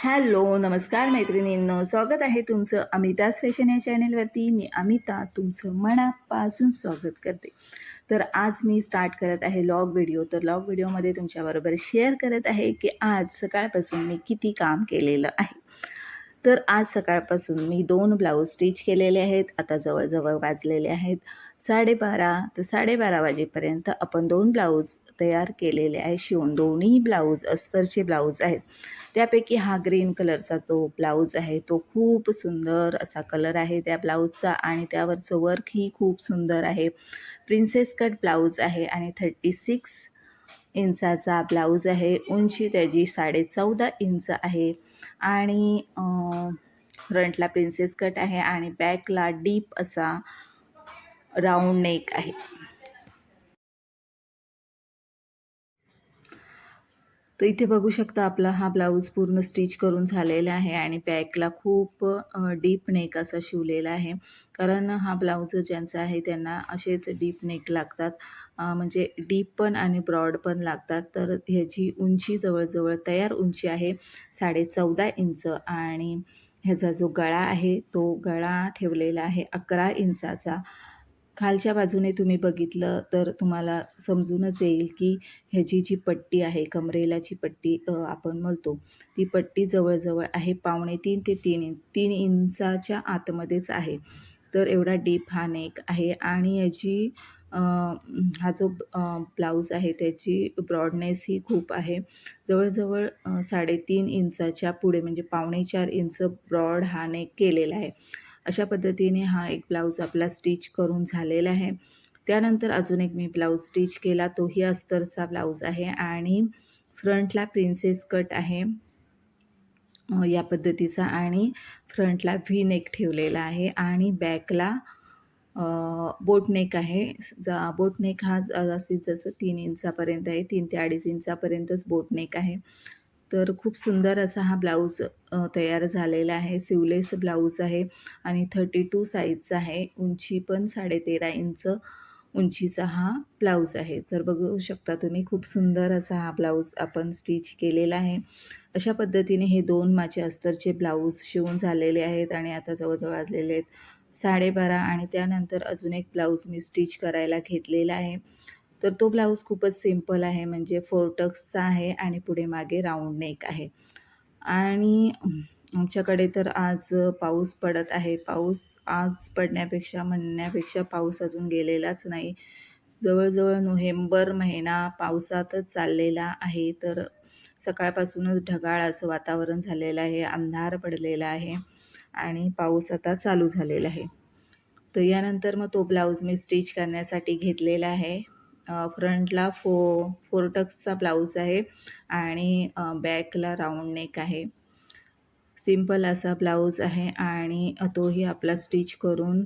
Hello नमस्कार मैत्रिणींनो. स्वागत आहे तुमचं अमिताज फॅशन या चॅनेलवरती. मी अमिता तुमचं मनापासून स्वागत करते. तर आज मी स्टार्ट करत आहे लॉग व्हिडिओ तर लॉग व्हिडिओमध्ये तुमच्याबरोबर शेअर करत आहे की आज सकाळपासून मी किती काम केलेलं आहे. तर आज सकाळपासून मी दोन ब्लाऊज स्टिच केलेले आहेत. आता जवळजवळ वाजलेले आहेत. साडेबारा तर साडेबारा वाजेपर्यंत आपण दोन ब्लाऊज तयार केलेले आहे. शिवून दोन्ही ब्लाऊज अस्तरचे ब्लाऊज आहेत. त्यापैकी हा ग्रीन कलरचा जो ब्लाऊज आहे तो खूप सुंदर असा कलर आहे त्या ब्लाऊजचा आणि त्यावरचं वर्कही खूप सुंदर आहे. प्रिन्सेस कट ब्लाऊज आहे आणि थर्टी सिक्स इंचाचा ब्लाऊज आहे. उंची त्याची साडे चौदा इंच आहे. आणि फ्रंटला प्रिन्सेस कट आहे आणि बॅकला डीप असा राऊंड नेक आहे. तर इथे बघू शकता आपला हा ब्लाऊज पूर्ण स्टिच करून झालेला आहे आणि बॅकला खूप डीप नेक असा शिवलेला आहे. कारण हा ब्लाऊज ज्यांचा आहे त्यांना असेच डीप नेक लागतात. म्हणजे डीप पण आणि ब्रॉड पण लागतात. तर ह्याची उंची जवळजवळ तयार उंची आहे साडे चौदा इंच आणि ह्याचा जो गळा आहे तो गळा ठेवलेला आहे अकरा इंचाचा. खालच्या बाजूने तुम्ही बघितलं तर तुम्हाला समजूनच येईल की ह्याची जी पट्टी आहे कमरेला जी पट्टी आपण म्हणतो ती पट्टी जवळजवळ आहे पावणे तीन ते तीन इंच तीन इंचाच्या आतमध्येच आहे. तर एवढा डीप हा नेक आहे आणि याची हा जो ब्लाऊज आहे त्याची ब्रॉडनेस ही खूप आहे. जवळजवळ साडेतीन इंचाच्या पुढे म्हणजे पावणे चार इंच ब्रॉड हा नेक केलेला आहे. अशा पद्धतीने हा एक ब्लाऊज आपला स्टिच करून झालेला आहे. त्यानंतर अजून एक मी ब्लाऊज स्टिच केला तोही अस्तरचा ब्लाऊज आहे आणि फ्रंटला प्रिन्सेस कट आहे. या पद्धतीचा आणि फ्रंटला व्ही नेक ठेवलेला आहे आणि बॅकला बोटनेक आहे. जा बोटनेक हा जास्तीत जास्त तीन इंचापर्यंत आहे तीन ते अडीच इंचापर्यंतच बोटनेक आहे. तर खूप सुंदर असा हा ब्लाऊज तयार झालेला आहे. सिवलेस ब्लाऊज आहे आणि थर्टी टू साईजचा आहे. उंची पण साडेतेरा इंच उंचीचा हा ब्लाऊज आहे. तर बघू शकता तुम्ही खूप सुंदर असा हा ब्लाऊज आपण स्टिच केलेला आहे. अशा पद्धतीने हे दोन माझे अस्तरचे ब्लाऊज शिवून झालेले आहेत आणि आता जवळजवळ आलेले आहेत साडेबारा आणि त्यानंतर अजून एक ब्लाऊज मी स्टिच करायला घेतलेला आहे. तर तो ब्लाऊज खूपच सिंपल आहे म्हणजे फोरटक्सचा आहे आणि पुढे मागे राऊंड नेक आहे. आणि आमच्याकडे तर आज पाऊस पडत आहे. पाऊस आज पडण्यापेक्षा म्हणण्यापेक्षा पाऊस अजून गेलेलाच नाही. जवळजवळ नोव्हेंबर महिना पावसातच चाललेला आहे. तर सकाळपासूनच ढगाळ असं वातावरण झालेलं आहे अंधार पडलेला आहे आणि पाऊस आता चालू झालेला आहे. तर यानंतर मग तो ब्लाऊज मी स्टिच करण्यासाठी घेतलेला आहे. फ्रंटला फो फोरटक्सचा ब्लाऊज आहे आणि बॅकला राऊंड नेक आहे. सिंपल असा ब्लाऊज आहे आणि तोही आपला स्टिच करून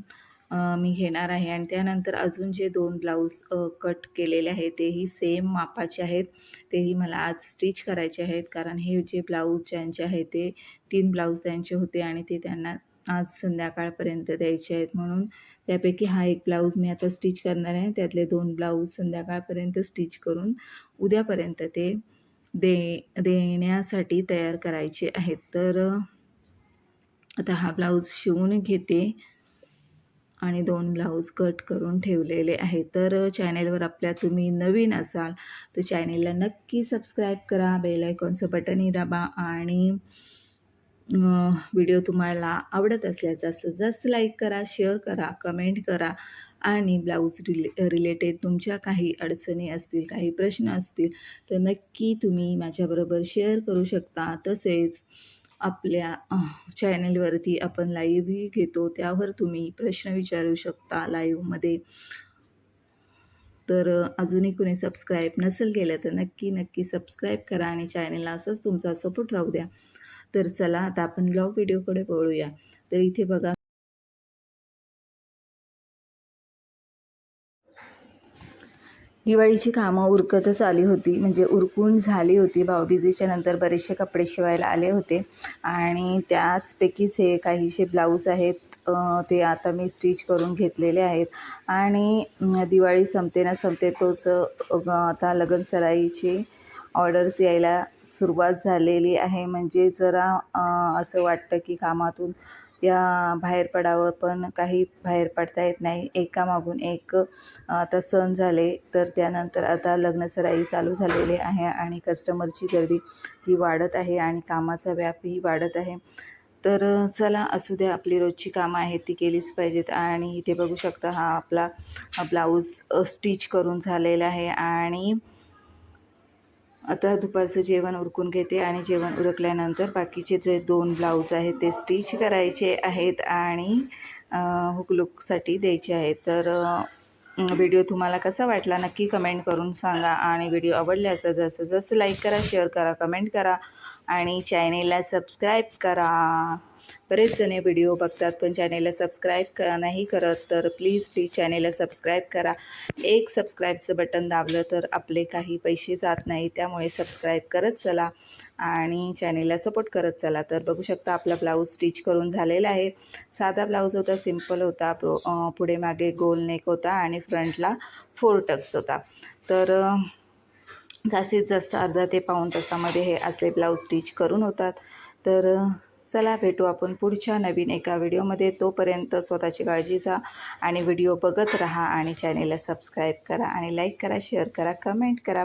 मी घेणार आहे. आणि त्यानंतर अजून जे दोन ब्लाऊज कट केलेले आहेत तेही सेम मापाचे आहेत. तेही मला आज स्टिच करायचे आहेत. कारण हे जे ब्लाऊज ज्यांचे आहे ते तीन ब्लाऊज त्यांचे होते आणि ते त्यांना आज संध्याकाळपर्यंत द्यायचे आहेत म्हणून. त्यापैकी हा एक ब्लाऊज मी आता स्टिच करणार आहे. त्यातले दोन ब्लाऊज संध्याकाळपर्यंत स्टिच करून उद्यापर्यंत ते दे देण्यासाठी तयार करायचे आहेत. तर आता हा ब्लाऊज शिवून घेते आणि दोन ब्लाऊज कट करून ठेवलेले आहेत. तर चॅनेलवर आपल्या तुम्ही नवीन असाल तर चॅनेलला नक्की सबस्क्राईब करा बेल आयकॉनचं बटनही दाबा आणि व्हिडिओ तुम्हाला आवडत असल्यास जास्तीत जास्त लाईक करा शेअर करा कमेंट करा आणि ब्लाऊज रिले रिलेटेड तुमच्या काही अडचणी असतील काही प्रश्न असतील तर नक्की तुम्ही माझ्याबरोबर शेअर करू शकता. तसेच आपल्या चॅनलवरती आपण लाईव्हही घेतो त्यावर तुम्ही प्रश्न विचारू शकता लाईव्हमध्ये. तर अजूनही कुणी सबस्क्राईब नसेल केलं तर नक्की नक्की सबस्क्राईब करा आणि चॅनलला असंच तुमचा सपोर्ट राहू द्या. तर चला आता आपण ब्लॉग व्हिडिओकडे वळूया. तर इथे बघा. दिवाळीची कामं उरकतच आली होती. म्हणजे उरकून झाली होती. भाऊबीजेच्या नंतर बरेचसे कपडे शिवायला आले होते. आणि त्याचपैकीच हे काहीसे ब्लाऊज आहेत ते आता मी स्टिच करून घेतलेले आहेत. आणि दिवाळी संपते ना संपते तोच आता लगन सराईची ऑर्डर्स यायला सुरुवात झालेली आहे. म्हणजे जरा असं वाटतं की कामातून या बाहेर पडावं पण काही बाहेर पडता येत नाही. एकामागून एक आता सण झाले तर त्यानंतर आता लग्नसराई चालू झालेली आहे आणि कस्टमरची गर्दी ही वाढत आहे आणि कामाचा व्यापही वाढत आहे. तर चला असू द्या आपली रोजची कामं आहेत ती केलीच पाहिजेत. आणि इथे बघू शकता हा आपला ब्लाऊज स्टिच करून झालेला आहे. आणि आता दुपारचं जेवण उरकून घेते आणि जेवण उरकल्यानंतर बाकीचे जे दोन ब्लाऊज आहेत ते स्टिच करायचे आहेत आणि हुकलुकसाठी द्यायचे आहेत. तर व्हिडिओ तुम्हाला कसा वाटला नक्की कमेंट करून सांगा आणि व्हिडिओ आवडल्यास जसं जसं लाईक करा शेअर करा कमेंट करा आणि चॅनेलला सबस्क्राईब करा. बरेच जणे व्हिडिओ बघतात पण चॅनेलला सबस्क्राईब क नाही करत तर प्लीज प्लीज चॅनेलला सबस्क्राईब करा. एक सबस्क्राईबचं बटन दाबलं तर आपले काही पैसे जात नाही त्यामुळे सबस्क्राईब करत चला आणि चॅनेलला सपोर्ट करत चला. तर बघू शकता आपला ब्लाऊज स्टिच करून झालेला आहे. साधा ब्लाऊज होता सिंपल होता प्रो पुढे मागे गोल नेक होता आणि फ्रंटला फोर टक्स होता. तर जास्तीत जास्त अर्धा ते पाऊण तासामध्ये हे असे ब्लाऊज स्टिच करून होतात. तर चला भेटू आपण पुढच्या नवीन एका व्हिडिओमध्ये. तोपर्यंत स्वतःची काळजी जा आणि व्हिडिओ बघत राहा आणि चॅनेलला सबस्क्राईब करा आणि लाईक करा शेअर करा कमेंट करा.